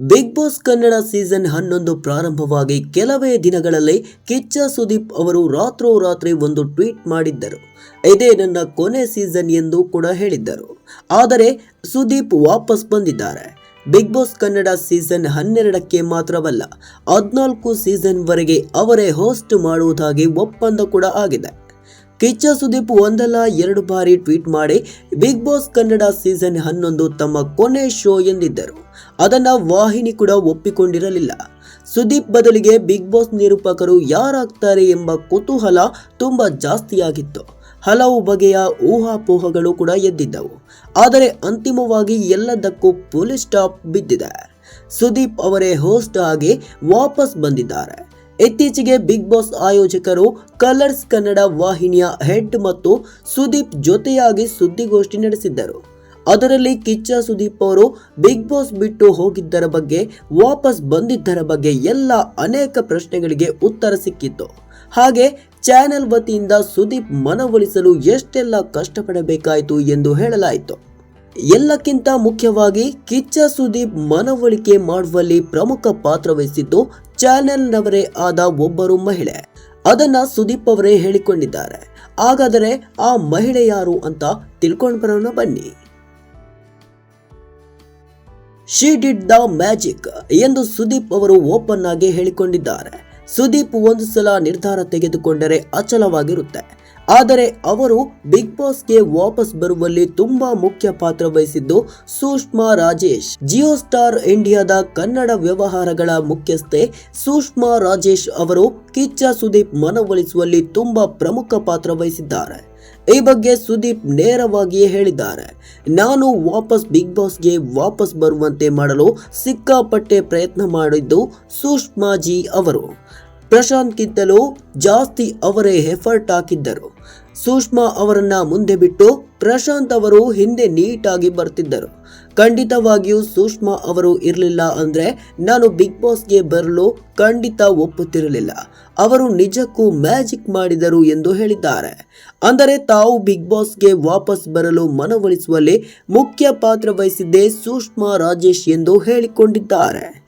Big boss Kannada season ಹನ್ನೊಂದು ಪ್ರಾರಂಭವಾಗಿ ಕೆಲವೇ ದಿನಗಳಲ್ಲಿ ಕಿಚ್ಚ ಸುದೀಪ್ ಅವರು ರಾತ್ರೋರಾತ್ರಿ ಒಂದು ಟ್ವೀಟ್ ಮಾಡಿದ್ದರು. ಇದೇ ನನ್ನ ಕೊನೆ ಸೀಸನ್ ಎಂದು ಕೂಡ ಹೇಳಿದ್ದರು. ಆದರೆ ಸುದೀಪ್ ವಾಪಸ್ ಬಂದಿದ್ದಾರೆ. ಬಿಗ್ ಬಾಸ್ ಕನ್ನಡ ಸೀಸನ್ ಹನ್ನೆರಡಕ್ಕೆ ಮಾತ್ರವಲ್ಲ, ಹದಿನಾಲ್ಕು ಸೀಸನ್ವರೆಗೆ ಅವರೇ ಹೋಸ್ಟ್ ಮಾಡುವುದಾಗಿ ಒಪ್ಪಂದ ಕೂಡ ಆಗಿದೆ. ಕಿಚ್ಚ ಸುದೀಪ್ ಒಂದಲ್ಲ ಎರಡು ಬಾರಿ ಟ್ವೀಟ್ ಮಾಡಿ ಬಿಗ್ ಬಾಸ್ ಕನ್ನಡ ಸೀಸನ್ ಹನ್ನೊಂದು ತಮ್ಮ ಕೊನೆ ಶೋ ಎಂದಿದ್ದರು. ಅದನ್ನ ವಾಹಿನಿ ಕೂಡ ಒಪ್ಪಿಕೊಂಡಿರಲಿಲ್ಲ. ಸುದೀಪ್ ಬದಲಿಗೆ ಬಿಗ್ ಬಾಸ್ ನಿರೂಪಕರು ಯಾರಾಗ್ತಾರೆ ಎಂಬ ಕುತೂಹಲ ತುಂಬಾ ಜಾಸ್ತಿಯಾಗಿತ್ತು. ಹಲವು ಬಗೆಯ ಊಹಾಪೋಹಗಳು ಕೂಡ ಎದ್ದಿದ್ದವು. ಆದರೆ ಅಂತಿಮವಾಗಿ ಎಲ್ಲದಕ್ಕೂ ಪೊಲೀಸ್ ಸ್ಟಾಪ್ ಬಿದ್ದಿದೆ. ಸುದೀಪ್ ಅವರೇ ಹೋಸ್ಟ್ ಆಗಿ ವಾಪಸ್ ಬಂದಿದ್ದಾರೆ. ಇತ್ತೀಚೆಗೆ ಬಿಗ್ ಬಾಸ್ ಆಯೋಜಕರು ಕಲರ್ಸ್ ಕನ್ನಡ ವಾಹಿನಿಯ ಹೆಡ್ ಮತ್ತು ಸುದೀಪ್ ಜೊತೆಯಾಗಿ ಸುದ್ದಿಗೋಷ್ಠಿ ನಡೆಸಿದ್ದರು. ಅದರಲ್ಲಿ ಕಿಚ್ಚ ಸುದೀಪ್ ಅವರು ಬಿಗ್ ಬಾಸ್ ಬಿಟ್ಟು ಹೋಗಿದ್ದರ ಬಗ್ಗೆ, ವಾಪಸ್ ಬಂದಿದ್ದರ ಬಗ್ಗೆ ಎಲ್ಲ ಅನೇಕ ಪ್ರಶ್ನೆಗಳಿಗೆ ಉತ್ತರ ಸಿಕ್ಕಿತ್ತು. ಹಾಗೆ ಚಾನೆಲ್ ವತಿಯಿಂದ ಸುದೀಪ್ ಮನವೊಲಿಸಲು ಎಷ್ಟೆಲ್ಲ ಕಷ್ಟಪಡಬೇಕಾಯಿತು ಎಂದು ಹೇಳಲಾಯಿತು. ಎಲ್ಲಕ್ಕಿಂತ ಮುಖ್ಯವಾಗಿ ಕಿಚ್ಚ ಸುದೀಪ್ ಮನವೊಲಿಕೆ ಮಾಡುವಲ್ಲಿ ಪ್ರಮುಖ ಪಾತ್ರ ವಹಿಸಿದ್ದು ಚಾನೆಲ್ನವರೇ ಆದ ಒಬ್ಬರು ಮಹಿಳೆ. ಅದನ್ನ ಸುದೀಪ್ ಅವರೇ ಹೇಳಿಕೊಂಡಿದ್ದಾರೆ. ಹಾಗಾದರೆ ಆ ಮಹಿಳೆ ಯಾರು ಅಂತ ತಿಳ್ಕೊಂಡು ಬರೋಣ ಬನ್ನಿ. ಶಿ ಡಿಡ್ ದ ಮ್ಯಾಜಿಕ್ ಎಂದು ಸುದೀಪ್ ಅವರು ಓಪನ್ ಆಗಿ ಹೇಳಿಕೊಂಡಿದ್ದಾರೆ. ಸುದೀಪ್ ಒಂದು ಸಲ ನಿರ್ಧಾರ ತೆಗೆದುಕೊಂಡರೆ ಅಚಲವಾಗಿರುತ್ತೆ. ಆದರೆ ಅವರು ಬಿಗ್ ಬಾಸ್ಗೆ ವಾಪಸ್ ಬರುವಲ್ಲಿ ತುಂಬಾ ಮುಖ್ಯ ಪಾತ್ರ ವಹಿಸಿದ್ದು ಸುಷ್ಮಾ ರಾಜೇಶ್. ಜಿಯೋ ಸ್ಟಾರ್ ಇಂಡಿಯಾದ ಕನ್ನಡ ವ್ಯವಹಾರಗಳ ಮುಖ್ಯಸ್ಥೆ ಸುಷ್ಮಾ ರಾಜೇಶ್ ಅವರು ಕಿಚ್ಚ ಸುದೀಪ್ ಮನವೊಲಿಸುವಲ್ಲಿ ತುಂಬಾ ಪ್ರಮುಖ ಪಾತ್ರ ವಹಿಸಿದ್ದಾರೆ. ಈ ಬಗ್ಗೆ ಸುದೀಪ್ ನೇರವಾಗಿಯೇ ಹೇಳಿದ್ದಾರೆ. ನಾನು ವಾಪಸ್ ಬಿಗ್ ಬಾಸ್ಗೆ ವಾಪಸ್ ಬರುವಂತೆ ಮಾಡಲು ಸಿಕ್ಕಾಪಟ್ಟೆ ಪ್ರಯತ್ನ ಮಾಡಿದ್ದು ಸುಷ್ಮಾ ಜಿ ಅವರು. ಪ್ರಶಾಂತ್ಗಿಂತಲೂ ಜಾಸ್ತಿ ಅವರೇ ಎಫರ್ಟ್ ಹಾಕಿದ್ದರು. ಸುಷ್ಮಾ ಅವರನ್ನ ಮುಂದೆ ಬಿಟ್ಟು ಪ್ರಶಾಂತ್ ಅವರು ಹಿಂದೆ ನೀಟಾಗಿ ಬರ್ತಿದ್ದರು. ಖಂಡಿತವಾಗಿಯೂ ಸುಷ್ಮಾ ಅವರು ಇರಲಿಲ್ಲ ಅಂದ್ರೆ ನಾನು ಬಿಗ್ ಬಾಸ್ಗೆ ಬರಲು ಖಂಡಿತ ಒಪ್ಪುತ್ತಿರಲಿಲ್ಲ. ಅವರು ನಿಜಕ್ಕೂ ಮ್ಯಾಜಿಕ್ ಮಾಡಿದರು ಎಂದು ಹೇಳಿದ್ದಾರೆ. ಅಂದರೆ ತಾವು ಬಿಗ್ ಬಾಸ್ಗೆ ವಾಪಸ್ ಬರಲು ಮನವೊಲಿಸುವಲ್ಲಿ ಮುಖ್ಯ ಪಾತ್ರ ವಹಿಸಿದ್ದೇ ಸುಷ್ಮಾ ರಾಜೇಶ್ ಎಂದು ಹೇಳಿಕೊಂಡಿದ್ದಾರೆ.